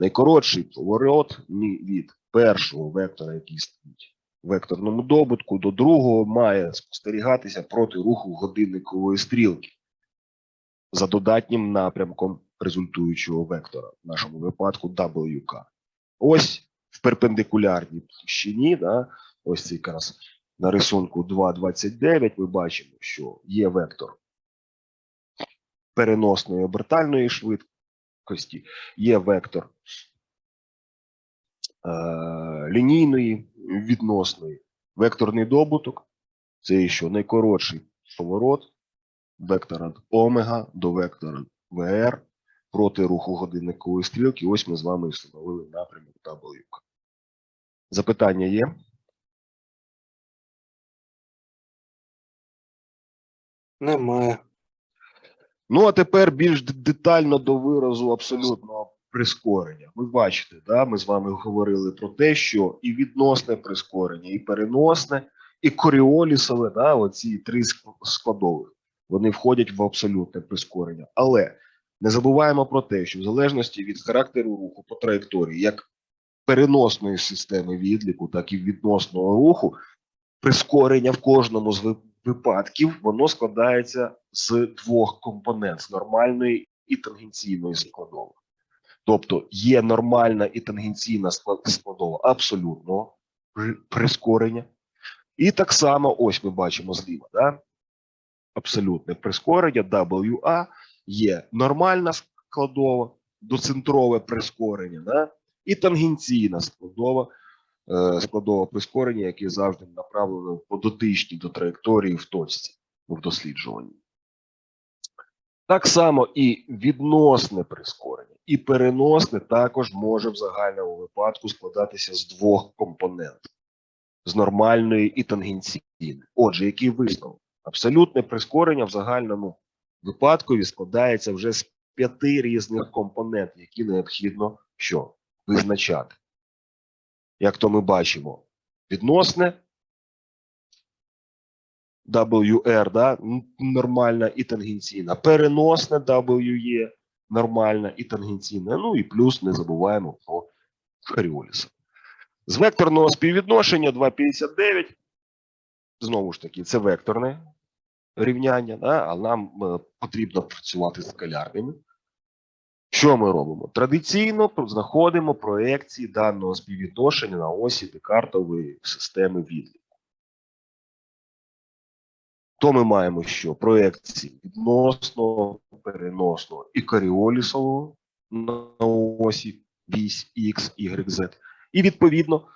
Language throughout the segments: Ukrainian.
Найкоротший поворот від першого вектора, який стоїть в векторному добутку, до другого має спостерігатися проти руху годинникової стрілки за додатнім напрямком результуючого вектора, в нашому випадку WK. Ось в перпендикулярній площині, да, ось цей якраз на рисунку 2.29 ми бачимо, що є вектор переносної обертальної швидкості, є вектор е, лінійної відносної, векторний добуток це що найкоротший поворот вектора омега до вектора ВР проти руху годинникової стрілки. Ось ми з вами встановили напрямок W. Запитання є? Немає. Ну, а тепер більш детально до виразу абсолютного прискорення. Ви бачите, да, ми з вами говорили про те, що і відносне прискорення, і переносне, і коріолісове, да, оці три ск- складових, вони входять в абсолютне прискорення. Але не забуваємо про те, що в залежності від характеру руху по траєкторії, як переносної системи відліку, так і відносного руху, прискорення в кожному з випадків воно складається з двох компонент з нормальної і тангенційної складових. Тобто є нормальна і тангенційна склад- складова абсолютного прискорення. І так само, ось ми бачимо зліва, да? абсолютне прискорення WA, є нормальна складова, доцентрове прискорення, да? і тангенційна складова, складова прискорення, яке завжди направлено по дотичній до траєкторії в точці в досліджуванні. Так само і відносне прискорення, і переносне також може в загальному випадку складатися з двох компонентів: з нормальної і тангенційної. Отже, який висновок? Абсолютне прискорення в загальному випадкові складається вже з п'яти різних компонентів, які необхідно що? Визначати. Як то ми бачимо, відносне WR, да, нормальна і тангенційна, переносне WE, нормальна і тангенційна. Ну і плюс не забуваємо про Харіоліса. З векторного співвідношення 2,59. Знову ж таки, це векторне рівняння, да, а нам е, потрібно працювати з скалярними. Що ми робимо? Традиційно знаходимо проекції даного співвідношення на осі декартової системи відліку. То ми маємо що? Проекції відносного, переносного і коріолісового на осі вісь X, Y, Z. І відповідно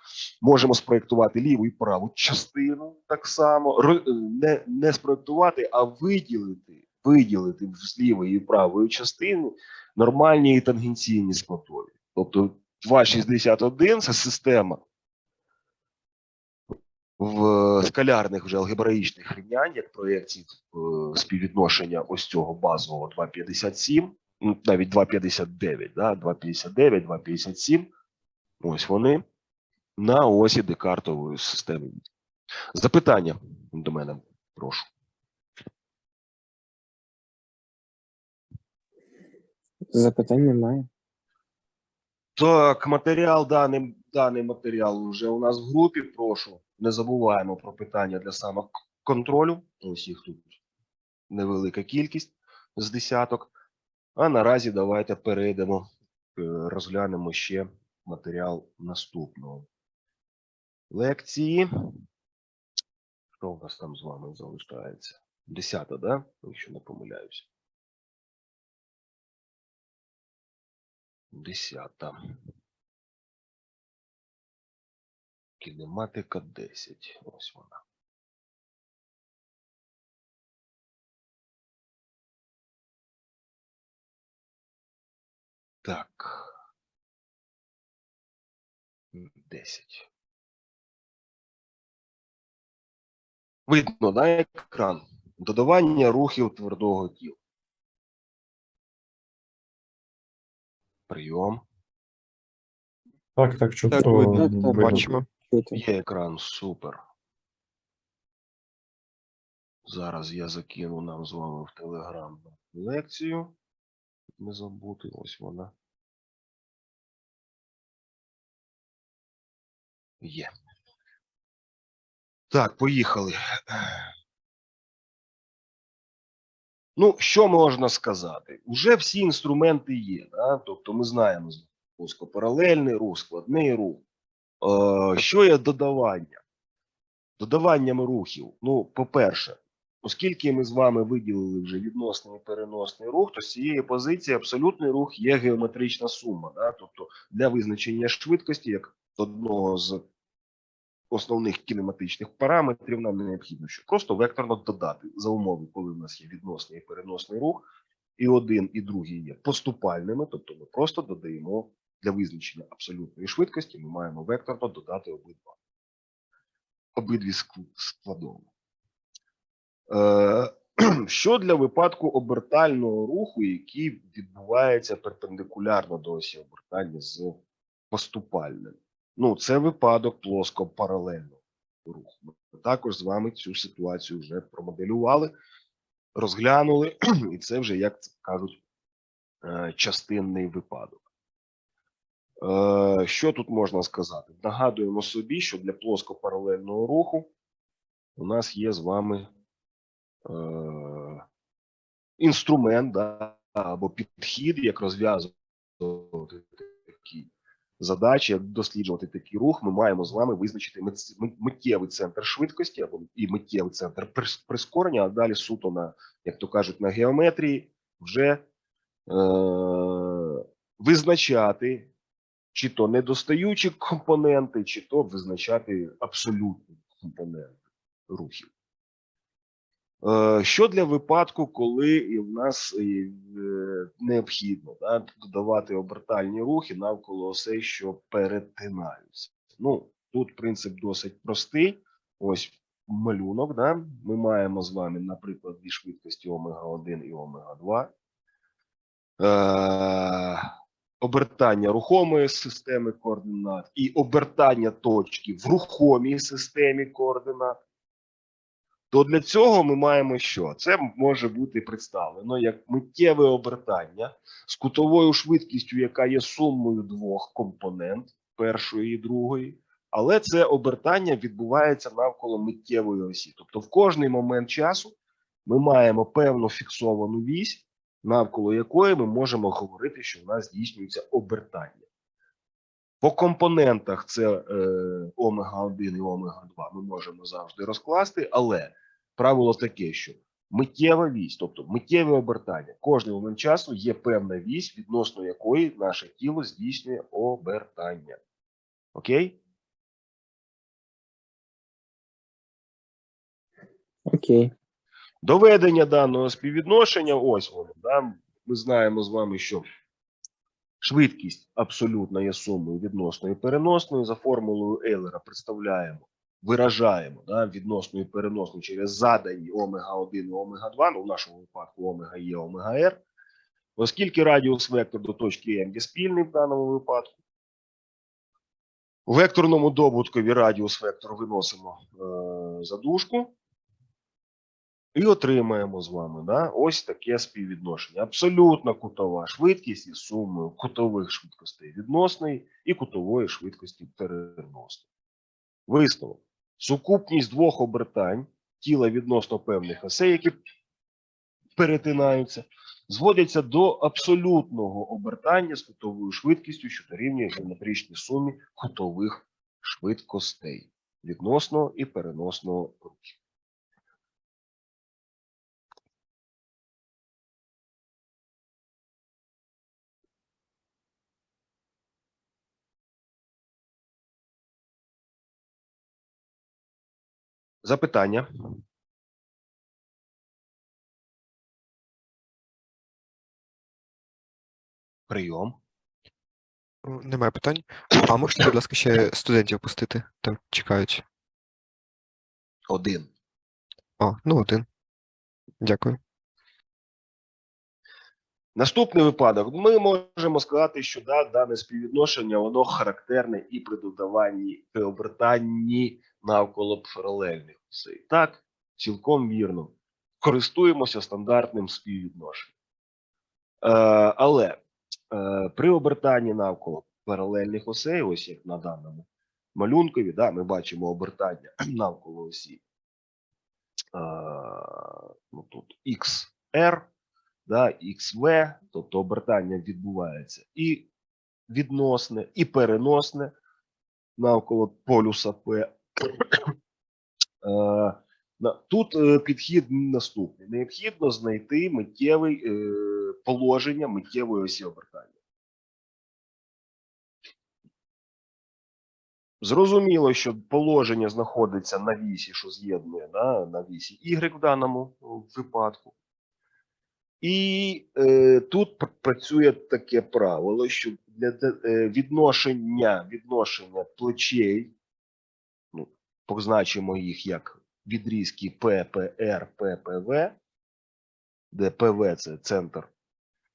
можемо спроєктувати ліву і праву частину так само. Не, не спроєктувати, а виділити, виділити з лівої і правої частини нормальні і тангенційні складові. Тобто 2,61 це система в скалярних вже алгебраїчних рівнянь, як проєкції е, співвідношення ось цього базового 2,57, ну, навіть 2,59, да, 2,59, 2,57. Ось вони на осі декартової системи. Запитання до мене, прошу. Запитань немає. Так, матеріал, даний, даний матеріал вже у нас в групі. Прошу, не забуваємо про питання для самоконтролю. Ось їх тут невелика кількість з десяток. А наразі давайте перейдемо, е, розглянемо ще матеріал наступного лекції. Що у нас там з вами залишається? Десята, да? Якщо не помиляюся. Десята. Кінематика 10. Ось вона. Так. 10. Видно, да, екран? Додавання рухів твердого тіла. Прийом. Так, так, що Так, видно, видно. бачимо. Є екран, супер. Зараз я закину нам з вами в Телеграм лекцію. Не забути, ось вона. Є. Так, поїхали. Ну, що можна сказати? Уже всі інструменти є. Да? Тобто ми знаємо плоскопаралельний рух, складний рух. Е, що є додавання? Додаванням рухів. Ну, по-перше, оскільки ми з вами виділили вже відносний і переносний рух, то з цієї позиції абсолютний рух є геометрична сума. Да? Тобто для визначення швидкості, як одного з основних кінематичних параметрів, нам необхідно що просто векторно додати за умови, коли в нас є відносний і переносний рух, і один, і другий є поступальними, тобто ми просто додаємо для визначення абсолютної швидкості, ми маємо векторно додати обидва обидві ск- складові. Е, що для випадку обертального руху, який відбувається перпендикулярно до осі обертання з поступальним? Ну, це випадок плоско-паралельного руху. Ми також з вами цю ситуацію вже промоделювали, розглянули, і це вже, як кажуть, е, частинний випадок. Е, Що тут можна сказати? Нагадуємо собі, що для плоско-паралельного руху у нас є з вами е, інструмент да, або підхід, як розв'язувати такі задачі, як досліджувати такий рух. Ми маємо з вами визначити мит- мит- миттєвий центр швидкості або і миттєвий центр прискорення, а далі суто на, як то кажуть, на геометрії вже е, визначати чи то недостаючі компоненти, чи то визначати абсолютні компоненти рухів. Е, Що для випадку, коли в нас е, е, необхідно да, додавати обертальні рухи навколо осей, що перетинаються? Ну, тут принцип досить простий. Ось малюнок. Да? Ми маємо з вами, наприклад, дві швидкості омега-1 і омега-2. Е, обертання рухомої системи координат і обертання точки в рухомій системі координат, то для цього ми маємо що? Це може бути представлено як миттєве обертання з кутовою швидкістю, яка є сумою двох компонент першої і другої. Але це обертання відбувається навколо миттєвої осі. Тобто, в кожний момент часу ми маємо певну фіксовану вісь, навколо якої ми можемо говорити, що в нас здійснюється обертання. По компонентах це е, омега-1 і омега-2 ми можемо завжди розкласти, але правило таке, що миттєва вісь, тобто миттєве обертання, кожний момент часу є певна вісь, відносно якої наше тіло здійснює обертання. Окей? Окей. Доведення даного співвідношення, ось воно. Да? Ми знаємо з вами, що швидкість абсолютно є сумою відносною і переносною. За формулою Ейлера представляємо, виражаємо да, відносну і переносну через задані омега-1 і омега-2, ну в нашому випадку омега є омега Р. Оскільки радіус вектор до точки М є спільний в даному випадку, у векторному добуткові радіус вектор виносимо е, за дужку. І отримаємо з вами да, ось таке співвідношення. Абсолютна кутова швидкість із сумою кутових швидкостей відносної і кутової швидкості переносної. Висновок. Сукупність двох обертань тіла відносно певних осей, які перетинаються, зводяться до абсолютного обертання з кутовою швидкістю, що дорівнює геометричній сумі кутових швидкостей відносного і переносного рухів. Запитання? Прийом. Немає питань. А можете, будь ласка, ще студентів пустити? Там чекають. Один. О, ну один. Дякую. Наступний випадок. Ми можемо сказати, що да, дане співвідношення воно характерне і при додаванні при обертанні навколо паралельних осей. Так, цілком вірно. Користуємося стандартним співвідношенням. Е, але е, при обертанні навколо паралельних осей, ось як на даному малюнкові, да, ми бачимо обертання навколо осі. А, ну, тут XR, да, XV, тобто обертання відбувається і відносне, і переносне навколо полюса P. Е, Тут е, підхід наступний. Необхідно знайти миттєвий е, положення миттєвої осі обертання. Зрозуміло, що положення знаходиться на вісі, що з'єднує да, на вісі Y в даному випадку. І е, тут пр- працює таке правило, що для е, відношення, відношення плечей, ну, позначимо їх як відрізки ППР, ППВ, де ПВ це центр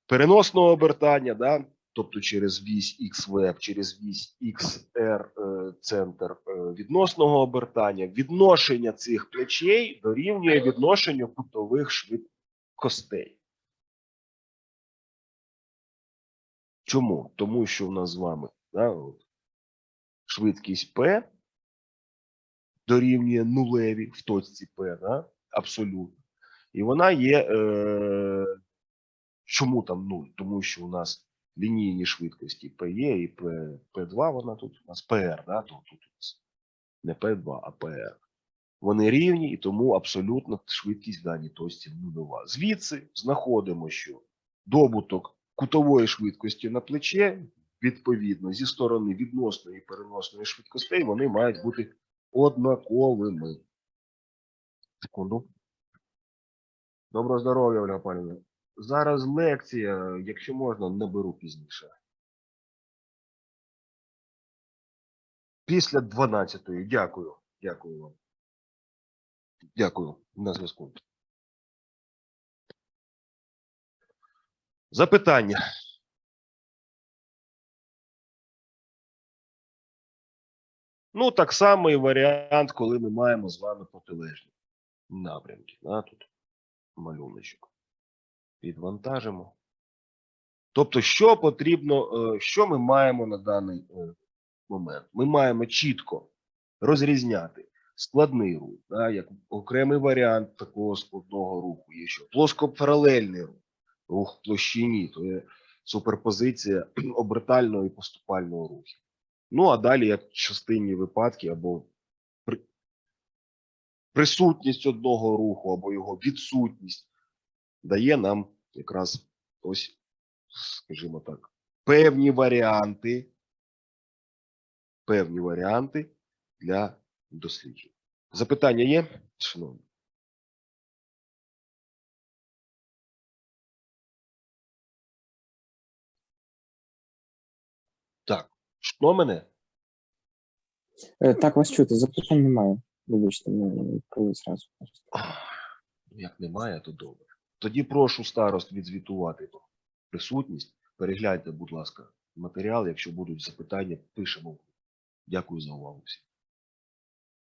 переносного обертання, да? тобто через вісь XV, через вісь XR е, центр е, відносного обертання, відношення цих плечей дорівнює відношенню кутових швидкостей. Чому? Тому що в нас з вами да, от, швидкість P дорівнює нулеві в точці P, да, абсолютно. І вона є. Е, чому там нуль? Тому що у нас лінійні швидкості P є і P, P2, вона тут у нас PR, да, тут, тут у нас не P2, а PR. Вони рівні, і тому абсолютно швидкість в даній точці нульова. Звідси знаходимо, що добуток кутової швидкості на плече, відповідно, зі сторони відносної і переносної швидкостей, вони мають бути однаковими. Секунду. Доброго здоров'я, Ольга Павлівна. Зараз лекція, якщо можна, наберу пізніше. Після 12-ї. Дякую. Дякую вам. Дякую. На зв'язку. Запитання. Ну, так само і варіант, коли ми маємо з вами протилежні напрямки. Да, тут малюночок. Підвантажимо. Тобто, що потрібно, е, що ми маємо на даний е, момент? Ми маємо чітко розрізняти складний рух, да, як окремий варіант такого складного руху є що плоскопаралельний рух, рух в площині, то є суперпозиція обертального і поступального рухів. Ну а далі як частинні випадки або при- присутність одного руху, або його відсутність дає нам якраз ось, скажімо так, певні варіанти, певні варіанти для досліджень. Запитання є, шановні? Так, мене? Е, Так, вас чути, запитань немає. Вибачте, не відповіли зразу. Як немає, то добре. Тоді прошу старост відзвітувати про присутність. Перегляньте, будь ласка, матеріал. Якщо будуть запитання, пишемо. Дякую за увагу всім.